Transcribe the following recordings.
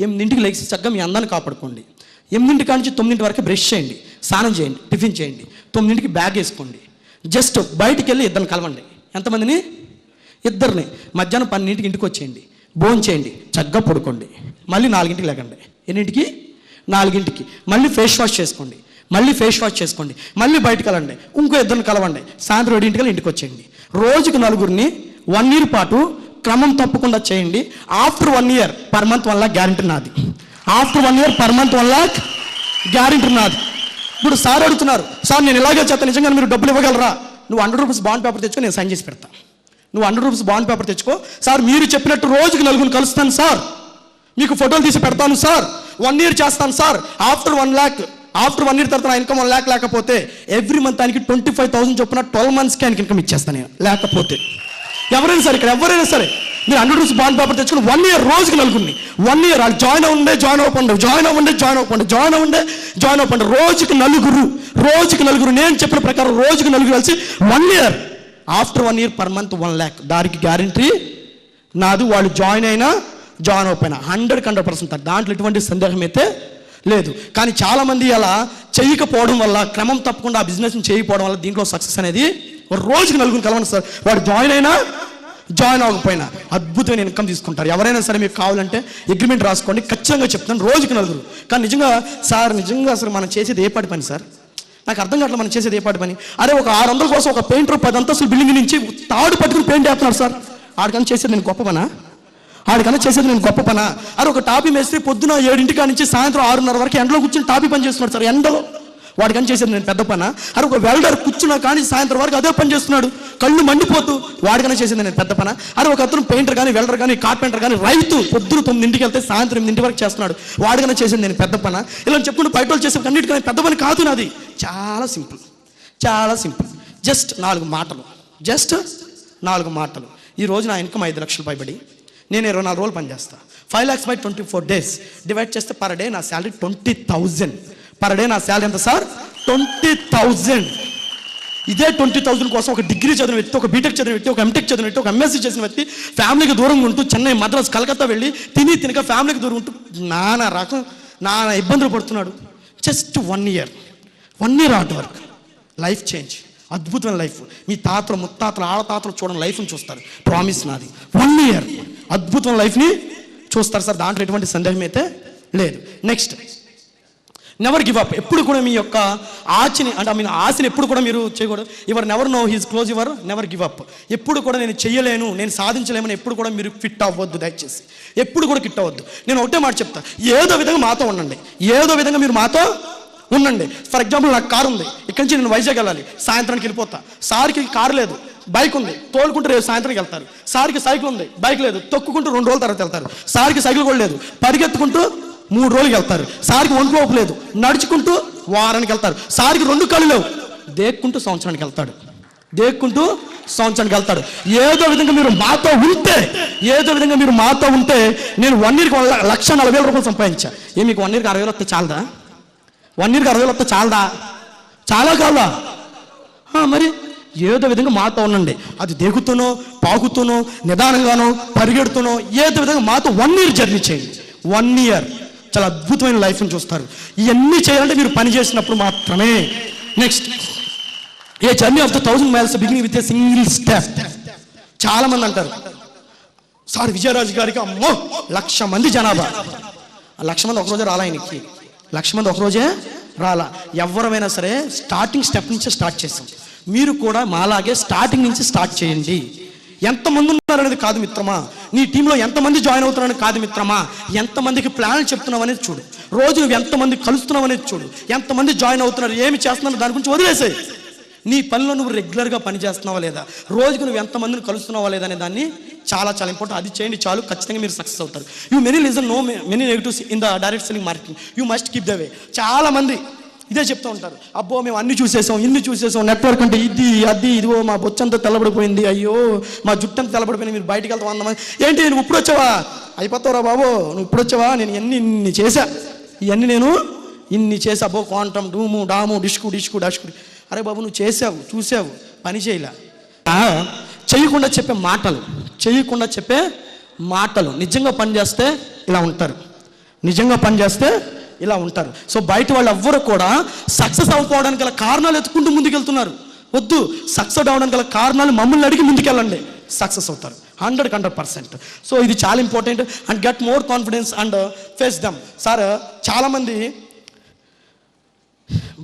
ఎనిమిదింటికి లేచి చక్కగా మీ అందాన్ని కాపాడుకోండి. ఎనిమిదింటి కాడి నుంచి తొమ్మిదింటి వరకు బ్రష్ చేయండి స్నానం చేయండి టిఫిన్ చేయండి తొమ్మిదింటికి బ్యాగ్ వేసుకోండి. జస్ట్ బయటికి వెళ్ళి ఇద్దరిని కలవండి. ఎంతమందిని? ఇద్దరిని. మధ్యాహ్నం పన్నెండింటికి ఇంటికి వచ్చేయండి. భోజనం చేయండి చక్కగా పడుకోండి. మళ్ళీ నాలుగింటికి లేకండి. ఎన్నింటికి? నాలుగింటికి. మళ్ళీ ఫేస్ వాష్ చేసుకోండి. మళ్ళీ ఫేస్ వాష్ చేసుకోండి. మళ్ళీ బయటకు వెళ్ళండి. ఇంకో ఇద్దరిని కలవండి. సాయంత్రం ఏడింటికల్లా ఇంటికి వచ్చేయండి. రోజుకి నలుగురిని వన్ ఇయర్ పాటు క్రమం తప్పకుండా చేయండి. After one year per month one lakh guarantee నాది. After one year per month one lakh guarantee నాది. ఇప్పుడు సార్ అడుగుతున్నారు సార్ నేను ఇలాగే చేస్తాను నిజంగా మీరు డబ్బులు ఇవ్వగలరా? నువ్వు హండ్రెడ్ రూపీస్ బాండ్ పేపర్ తెచ్చుకో నేను సైన్ చేసి పెడతా. నువ్వు హండ్రెడ్ రూపీస్ బాండ్ పేపర్ తెచ్చుకో. సార్ మీరు చెప్పినట్టు రోజుకి నలుగురు కలుస్తాను సార్. మీకు ఫోటోలు తీసి పెడతాను సార్. వన్ ఇయర్ చేస్తాను sir. After one lakh after one year తర్వాత నా ఇన్కమ్ వన్ ల్యాక్ లేకపోతే ఎవ్రీ మంత్ ఆయనకి ట్వంటీ ఫైవ్ థౌసండ్ చొప్పున ట్వెల్వ్ మంత్స్కి ఆయనకి ఇన్కమ్ ఇచ్చేస్తాను నేను. లేకపోతే ఎవరైనా సరే ఇక్కడ ఎవరైనా సరే మీరు హండ్రెడ్ రూపీస్ బాండ్ పేపర్ తెచ్చుకుని వన్ ఇయర్ రోజుకి నలుగురిని వన్ ఇయర్ వాళ్ళు జాయిన్ అవ్వండే జాయిన్ అవ్వకుండా జాయిన్ అవ్వండి జాయిన్ అవ్వకుండా జాయిన్ అవ్వండి జాయిన్ అవ్వకుండా. రోజుకి నలుగురు రోజుకి నలుగురు. నేను చెప్పిన ప్రకారం రోజుకి నలుగురు కలిసి one year after one year per month one lakh దానికి గ్యారంటీ నాది వాళ్ళు జాయిన్ అయినా జాయిన్ అవ్వకపోయినా. హండ్రెడ్ హండ్రెడ్ పర్సెంట్ దాంట్లో ఎటువంటి సందేహం అయితే లేదు. కానీ చాలామంది అలా చేయకపోవడం వల్ల క్రమం తప్పకుండా ఆ బిజినెస్ని చేయకపోవడం వల్ల దీంట్లో సక్సెస్ అనేది ఒక రోజుకి నలుగురు కలవండి సార్. వాడు జాయిన్ అయినా జాయిన్ అవ్వకపోయినా అద్భుతమైన ఇన్కమ్ తీసుకుంటారు. ఎవరైనా సరే మీకు కావాలంటే అగ్రిమెంట్ రాసుకోండి. ఖచ్చితంగా చెప్తాను రోజుకి నలుగురు. కానీ నిజంగా సార్ నిజంగా అసలు మనం చేసేది ఏ పాటి పని సార్? నాకు అర్థం కావట్లేదు మనం చేసేది ఏ పాటి పని. అరే ఒక ఆరు వందల కోసం ఒక పెయింటర్ పది అంతస్తుల బిల్డింగ్ నుంచి తాడు పట్టుకుని పెయింట్ వేస్తున్నాడు సార్. ఆడికన్నా చేసేది నేను గొప్ప పనా? ఆడికన్నా చేసేది నేను గొప్ప పనా? అరే ఒక టాపీ మేస్తే పొద్దున ఏడింటికా నుంచి సాయంత్రం ఆరున్నర వరకు ఎండలో కూర్చుని టాపీ పని చేస్తున్నాడు సార్ ఎండలో. వాడికని చేసేది నేను పెద్ద పన? అరే ఒక వెల్డర్ కూర్చున్నా కానీ సాయంత్రం వరకు అదే పని చేస్తున్నాడు. కళ్ళు మండిపోతూ వాడికనే చేసింది నేను పెద్ద పన? అరే ఒక అతను పెయింటర్ కానీ వెల్డర్ కానీ కార్పెంటర్ కానీ రైతు పొద్దున తొమ్మిదింటికి వెళ్తే సాయంత్రం ఎనిమిదింటి వరకు చేస్తున్నాడు. వాడికనే చేసింది నేను పెద్ద పన? ఇలా చెప్పుకుంటూ బయట వాళ్ళు చేసే అన్నిటికన్నా పెద్ద పని కాదు నాది. చాలా సింపుల్. చాలా సింపుల్. జస్ట్ నాలుగు మాటలు. జస్ట్ నాలుగు మాటలు. ఈ రోజు నా ఇన్కమ్ ఐదు లక్షలు పైబడి. నేను ఇరవై నాలుగు రోజులు పనిచేస్తాను five lakhs by twenty four days. Divide చేస్తే పర్ డే నా salary twenty thousand. Per day నా శాలరీ ఎంత సార్ ట్వంటీ థౌజండ్ ఇదే ట్వంటీ థౌసండ్ కోసం ఒక డిగ్రీ చదివిన వ్యక్తి ఒక బీటెక్ చదివిన వ్యక్తి ఒక ఎంటెక్ చదివిన వ్యక్తి ఒక ఎంఎస్సీ చేసిన వ్యక్తి ఫ్యామిలీకి దూరంగా ఉంటూ చెన్నై మద్రాస్ కలకత్తా వెళ్ళి తిని తినక ఫ్యామిలీకి దూరం ఉంటూ నానా రకం నానా ఇబ్బందులు పడుతున్నాడు. Just one year one year hard work life change అద్భుతమైన లైఫ్ మీ తాతలు ముత్తాతలు ఆడ తాతలు లైఫ్ని చూస్తారు. ప్రామిస్ నాది. వన్ ఇయర్ అద్భుతమైన లైఫ్ని చూస్తారు సార్ దాంట్లో ఎటువంటి సందేహం అయితే లేదు. నెక్స్ట్ నెవర్ గివ్ అప్ ఎప్పుడు కూడా మీ యొక్క ఆశని అంటే మీ ఆశని ఎప్పుడు కూడా మీరు చేయకూడదు. ఎవరు never no his close your never give up ఎప్పుడు కూడా నేను చేయలేను నేను సాధించలేమని ఎప్పుడు కూడా మీరు ఫిట్ అవ్వద్దు దయచేసి. ఎప్పుడు కూడా ఫిట్ అవ్వద్దు. నేను ఒకటే మాట చెప్తా. ఏదో విధంగా మాతో ఉండండి. ఏదో విధంగా మీరు మాతో ఉండండి. ఫర్ ఎగ్జాంపుల్ నాకు కారు ఉంది. ఇక్కడి నుంచి నేను వైజాగ్ వెళ్ళాలి. సాయంత్రానికి వెళ్ళిపోతా. సార్కి కారు లేదు. బైక్ ఉంది. తోలుకుంటూ రేపు సాయంత్రానికి వెళ్తారు. సార్కి సైకిల్ ఉంది. బైక్ లేదు. తొక్కుకుంటూ రెండు రోజుల తర్వాత వెళ్తారు. సార్కి సైకిల్ కూడా లేదు. పరిగెత్తుకుంటూ మూడు రోజులకి వెళ్తారు. సారికి ఒంట్లో ఓపు లేదు. నడుచుకుంటూ వారానికి వెళ్తారు. సారికి రెండు కళ్ళు లేవు. దేక్కుంటూ సంవత్సరానికి వెళ్తాడు. దేక్కుంటూ సంవత్సరానికి వెళ్తాడు. ఏదో విధంగా మీరు మాతో ఉంటే ఏదో విధంగా మీరు మాతో ఉంటే నేను వన్ ఇయర్కి లక్ష నలభై వేల రూపాయలు సంపాదించా. ఏ మీకు వన్ ఇయర్కి అరవై వేలు వస్తే చాలదా? వన్ ఇయర్కి అరవై వేలు వస్తే చాలదా? చాలా కాదా? మరి ఏదో విధంగా మాతో ఉండండి. అది దేగుతూనో పాకుతూనో నిదానంగానో పరిగెడుతూనో ఏదో విధంగా మాతో వన్ ఇయర్ జర్నీ చేయండి. వన్ ఇయర్ చాలా అద్భుతమైన లైఫ్ని చూస్తారు. ఇవన్నీ చేయాలంటే మీరు పని చేసినప్పుడు మాత్రమే. Next a journey of the thousand miles beginning with a single step చాలా మంది అంటారు. సార్ విజయరాజు గారికి అమ్మో లక్ష మంది జనాభా. ఆ లక్ష మంది ఒకరోజే రాలా ఆయనకి లక్ష మంది ఒకరోజే రాలా. ఎవరమైనా సరే స్టార్టింగ్ స్టెప్ నుంచే స్టార్ట్ చేస్తాం. మీరు కూడా మాలాగే స్టార్టింగ్ నుంచి స్టార్ట్ చేయండి. ఎంతమంది ఉన్నారనేది కాదు మిత్రమా? నీ టీంలో ఎంతమంది జాయిన్ అవుతున్నారని కాదు మిత్రమా? ఎంతమందికి ప్లాన్ చెప్తున్నావు అనేది చూడు. రోజు నువ్వు ఎంతమంది కలుస్తున్నావు అనేది చూడు. ఎంతమంది జాయిన్ అవుతున్నారు ఏమి చేస్తున్నారు దాని గురించి వదిలేసే నీ పనిలో నువ్వు రెగ్యులర్గా పని చేస్తున్నావా లేదా? రోజుకు నువ్వు ఎంతమందిని కలుస్తున్నావా లేదా అనే దాన్ని చాలా చాలా ఇంపార్టెంట్ అది చేయండి చాలు ఖచ్చితంగా మీరు సక్సెస్ అవుతారు. You many listen no many negatives in the direct selling marketing you must keep the way చాలా మంది ఇదే చెప్తూ ఉంటారు. అబ్బో మేము అన్ని చూసేసాం ఇన్ని చూసేసాం నెట్వర్క్ అంటే ఇది అది ఇదిగో మా బొచ్చంతా తెల్లబడిపోయింది. అయ్యో మా జుట్టంతా తెల్లబడిపోయింది మీరు బయటికి వెళ్తాం అందమని ఏంటి నువ్వు ఇప్పుడు వచ్చావా? అయిపోతావురా బాబు నువ్వు ఇప్పుడు వచ్చావా? నేను ఎన్ని ఇన్ని చేశా? ఇవన్నీ నేను ఇన్ని చేసా అబ్బో క్వాంటమ్ డూము డాము డిష్కు డిష్కు డష్కు అరే బాబు నువ్వు చేసావు చూసావు పని చేయలే. చేయకుండా చెప్పే మాటలు చేయకుండా చెప్పే మాటలు. నిజంగా పని చేస్తే ఇలా ఉంటారు. నిజంగా పనిచేస్తే ఇలా ఉంటారు. సో బయట వాళ్ళు ఎవ్వరు కూడా సక్సెస్ అవ్వకపోవడానికి గల కారణాలు ఎత్తుకుంటూ ముందుకెళ్తున్నారు. వద్దు సక్సెస్ అవడానికి గల కారణాలు మమ్మల్ని అడిగి ముందుకెళ్ళండి. సక్సెస్ అవుతారు. Hundred hundred percent. సో ఇది చాలా important and get more confidence and face them sir చాలామంది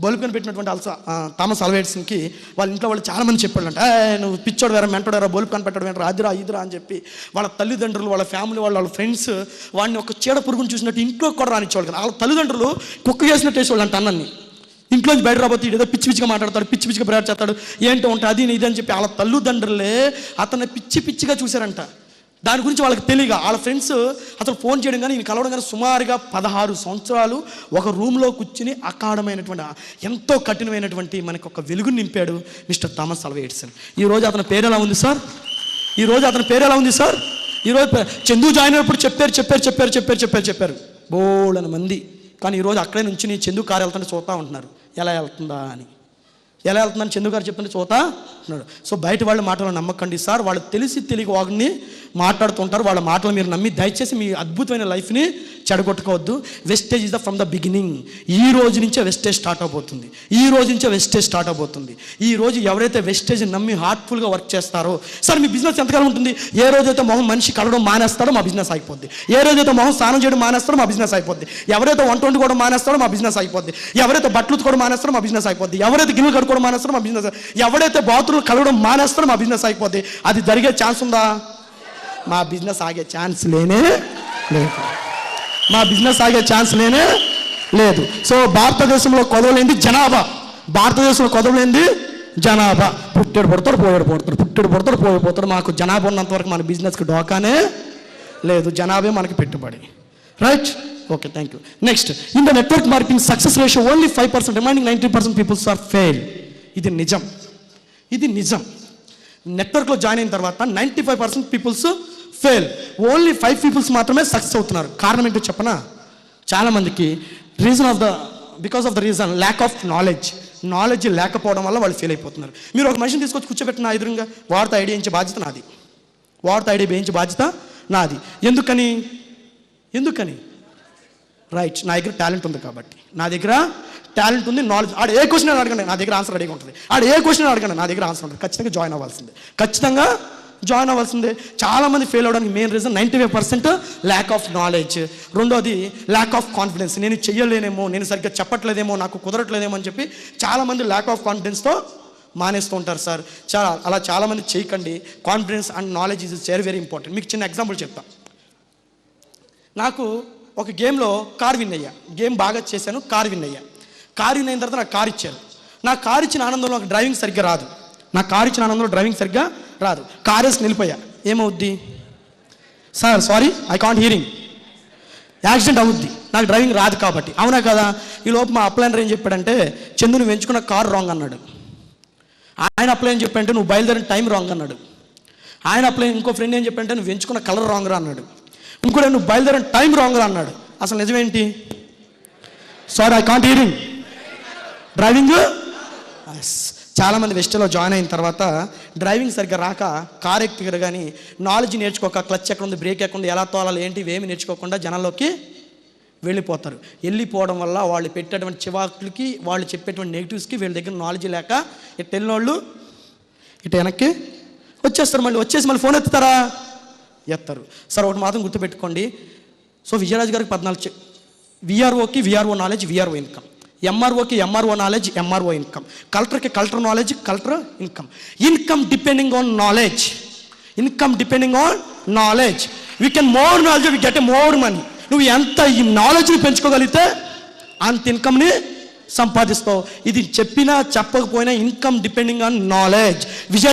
బొలిపిన పెట్టినటువంటి అల్సా థామస్ అల్వేట్స్కి వాళ్ళ ఇంట్లో వాళ్ళు చాలామంది చెప్పాడంట నువ్వు పిచ్చోడు వేరే మెంటోడు వేరే బలుపు కనిపెట్టడం వేరే అదిరా ఇదిరా అని చెప్పి వాళ్ళ తల్లిదండ్రులు వాళ్ళ ఫ్యామిలీ వాళ్ళ వాళ్ళ ఫ్రెండ్స్ వాడిని ఒక చీడ పురుగుని చూసినట్టు ఇంట్లో కూడా రానిచ్చేవాళ్ళు కదా. వాళ్ళ తల్లిదండ్రులు కుక్క చేసినట్టు వేసేవాళ్ళు అంట అన్నన్ని. ఇంట్లోంచి బయట రాబోతే ఏదో పిచ్చి పిచ్చిగా మాట్లాడతాడు పిచ్చి పిచ్చిగా ప్రయాణ చేస్తాడు ఏంటో ఉంటే అది ఇది అని చెప్పి వాళ్ళ తల్లిదండ్రులే అతన్ని పిచ్చి పిచ్చిగా చూశారంట. దాని గురించి వాళ్ళకి తెలియక వాళ్ళ ఫ్రెండ్స్ అసలు ఫోన్ చేయడం కానీ ఈయన కలవడం కానీ సుమారుగా పదహారు సంవత్సరాలు ఒక రూమ్లో కూర్చుని అకాడమైనటువంటి ఎంతో కఠినమైనటువంటి మనకు ఒక వెలుగుని నింపాడు మిస్టర్ థామస్ అల్వా ఎడిసన్. ఈ రోజు అతని పేరు ఎలా ఉంది సార్? ఈరోజు అతని పేరు ఎలా ఉంది సార్? ఈరోజు చందు జాయిన్ అయినప్పుడు చెప్పారు చెప్పారు చెప్పారు చెప్పారు చెప్పారు చెప్పారు. బోళ్ళని మంది. కానీ ఈరోజు అక్కడే నుంచి నీ చందు కారు వెళ్తుంటే చూస్తూ ఉంటున్నారు. ఎలా వెళ్తుందా అని. ఎలా వెళ్తున్నాను చందు గారు చెప్తుంటే చూతా అన్నాడు సో బయట వాళ్ళ మాటలు నమ్మకండి సార్ వాళ్ళు తెలిసి తెలియక వాడిని మాట్లాడుతుంటారు. వాళ్ళ మాటలు మీరు నమ్మి దయచేసి మీ అద్భుతమైన లైఫ్ని చెడగొట్టుకోవద్దు. Wastage is the from the beginning ఈ రోజు నుంచే వెస్టేజ్ స్టార్ట్ అవబోతుంది. ఈ రోజు నుంచే వెస్టేజ్ స్టార్ట్ అవబోతుంది. ఈ రోజు ఎవరైతే వెస్టేజ్ నమ్మి హార్ట్ఫుల్గా వర్క్ చేస్తారో సార్ మీ బిజినెస్ ఎంతకాలం ఉంటుంది? ఏ రోజైతే మొహం మనిషి కలవడం మానేస్తాడో మా బిజినెస్ అయిపోద్ది. ఏ రోజైతే మొహం స్నానం చేయడం మానేస్తాడో మా బిజినెస్ అయిపోద్ది. ఎవరైతే వంట వండుకోవడం మానేస్తాడో మా బిజినెస్ అయిపోద్ది. ఎవరైతే బట్టలు ఉతుకోవడం మానేస్తాడో మా బిజినెస్ అయిపోద్ది. ఎవరైతే గిన్నెలు కడుక్కోవడం మానేస్తారో మా బిజినెస్ ఎవడైతే బాత్రూమ్ కలవడం మానేస్తారో మా బిజినెస్ ఆగిపోద్ది అది జరిగే ఛాన్స్ ఉందా? మా బిజినెస్ ఆగే ఛాన్స్ లేనే లేదు. మా బిజినెస్ ఆగే ఛాన్స్ లేనే లేదు. సో భారతదేశంలో కొదవలేంది జనాభా. భారతదేశంలో కొదవలేంది జనాభా. పుట్టెడు పడతాడు పోయాడు పడతాడు పుట్టెడు పడతాడు పోయాడు మాకు జనాభా ఉన్నంతవరకు మన బిజినెస్కి డోకానే లేదు. జనాభే మనకి పెట్టుబడి. Right okay thank you next in the network marketing success ratio only five percent remaining ninety percent peoples are fail ఇది నిజం. ఇది నిజం. నెట్వర్క్లో జాయిన్ అయిన తర్వాత ninety five percent peoples fail only five peoples మాత్రమే సక్సెస్ అవుతున్నారు. కారణం ఏంటో చెప్పనా? చాలామందికి reason of the because of the reason lack of knowledge knowledge లేకపోవడం వల్ల వాళ్ళు ఫెయిల్ అయిపోతున్నారు. మీరు ఒక మనిషిని తీసుకొచ్చి కూర్చోబెట్టిన ఎదురుగా వార్త ఐడియా ఇచ్చే బాధ్యత నాది. వార్త ఐడియా వేయించే బాధ్యత నాది. ఎందుకని? ఎందుకని? రైట్ నా దగ్గర టాలెంట్ ఉంది కాబట్టి. నా దగ్గర టాలెంట్ ఉంది నాలెడ్జ్ ఆడ ఏ క్వశ్చన్ అడగండి నా దగ్గర ఆన్సర్ రెడీగా ఉంటుంది. ఆడ ఏ క్వశ్చన్ అడగండి నా దగ్గర ఆన్సర్ ఉంటుంది. ఖచ్చితంగా జాయిన్ అవ్వాల్సిందే. ఖచ్చితంగా జాయిన్ అవ్వాల్సిందే. చాలామంది ఫెయిల్ అవడానికి main reason ninety five percent lack of knowledge రెండోది ల్యాక్ ఆఫ్ కాన్ఫిడెన్స్ నేను చెయ్యలేనేమో నేను సరిగ్గా చెప్పట్లేదేమో నాకు కుదరట్లేదేమో అని చెప్పి చాలామంది ల్యాక్ ఆఫ్ కాన్ఫిడెన్స్తో మానేస్తూ ఉంటారు సార్. చాలా అలా చాలామంది చేయకండి. Confidence and knowledge is very very important మీకు చిన్న ఎగ్జాంపుల్ చెప్తా. నాకు ఒక గేమ్లో కార్ విన్ అయ్యా. గేమ్ బాగా చేశాను కార్ విన్ అయ్యా. కార్ విన్ అయిన తర్వాత నాకు కార్ ఇచ్చారు. నా కార్ ఇచ్చిన ఆనందంలో నాకు డ్రైవింగ్ సరిగ్గా రాదు. నా కార్ ఇచ్చిన ఆనందంలో డ్రైవింగ్ సరిగ్గా రాదు. కార్ వేసి నిలిపోయా. ఏమవుద్ది? Sir sorry I can't hearing accident అవుద్ది. నాకు డ్రైవింగ్ రాదు కాబట్టి. అవునా కదా? ఈ లోపు మా అప్లైనర్ ఏం చెప్పాడంటే చందును పెంచుకున్న ఎంచుకున్న కార్ రాంగ్ అన్నాడు. ఆయన అప్లైన్ చెప్పంటే నువ్వు బయలుదేరిన టైం రాంగ్ అన్నాడు. ఆయన అప్లై ఇంకో ఫ్రెండ్ ఏం చెప్పంటే నువ్వు ఎంచుకున్న కలర్ రాంగ్ రా అన్నాడు. ఇంకోటి నువ్వు బయలుదేరిన టైం రాంగ్ రా అన్నాడు. అసలు నిజమేంటి? Sorry I can't hearing driving చాలామంది వెస్ట్లో జాయిన్ అయిన తర్వాత డ్రైవింగ్ సరిగ్గా రాక కార్ ఎక్కిరు కానీ నాలెడ్జ్ నేర్చుకోక క్లచ్ ఎక్కడ ఉంది బ్రేక్ ఎక్కడ ఉంది ఎలా తోలాలి ఏంటి ఇవేమి నేర్చుకోకుండా జనాల్లోకి వెళ్ళిపోతారు. వెళ్ళిపోవడం వల్ల వాళ్ళు పెట్టేటువంటి చివాకులకి వాళ్ళు చెప్పేటువంటి నెగిటివ్స్కి వీళ్ళ దగ్గర నాలెడ్జ్ లేక ఇటు వెళ్ళిన వాళ్ళు ఇటు వెనక్కి వచ్చేస్తారు. మళ్ళీ వచ్చేసి మళ్ళీ ఫోన్ ఎత్తుతారా? ఎత్తారు. సార్ ఒకటి మాత్రం గుర్తుపెట్టుకోండి. సో విజయరాజు గారికి పద్నాలుగు విఆర్ఓకి విఆర్ఓ నాలెడ్జ్ విఆర్ఓ ఇన్కమ్ ఎంఆర్ఓకి ఎంఆర్ఓ నాలెడ్జ్ ఎంఆర్ఓ ఇన్కమ్ కలెక్టర్కి collector knowledge collector income income depending on knowledge income depending on knowledge we can more knowledge we get a more money నువ్వు ఎంత ఈ నాలెడ్జ్ని పెంచుకోగలిగితే అంత ఇన్కమ్ని సంపాదిస్తావు. ఇది చెప్పినా చెప్పకపోయినా income depending on knowledge Vijaya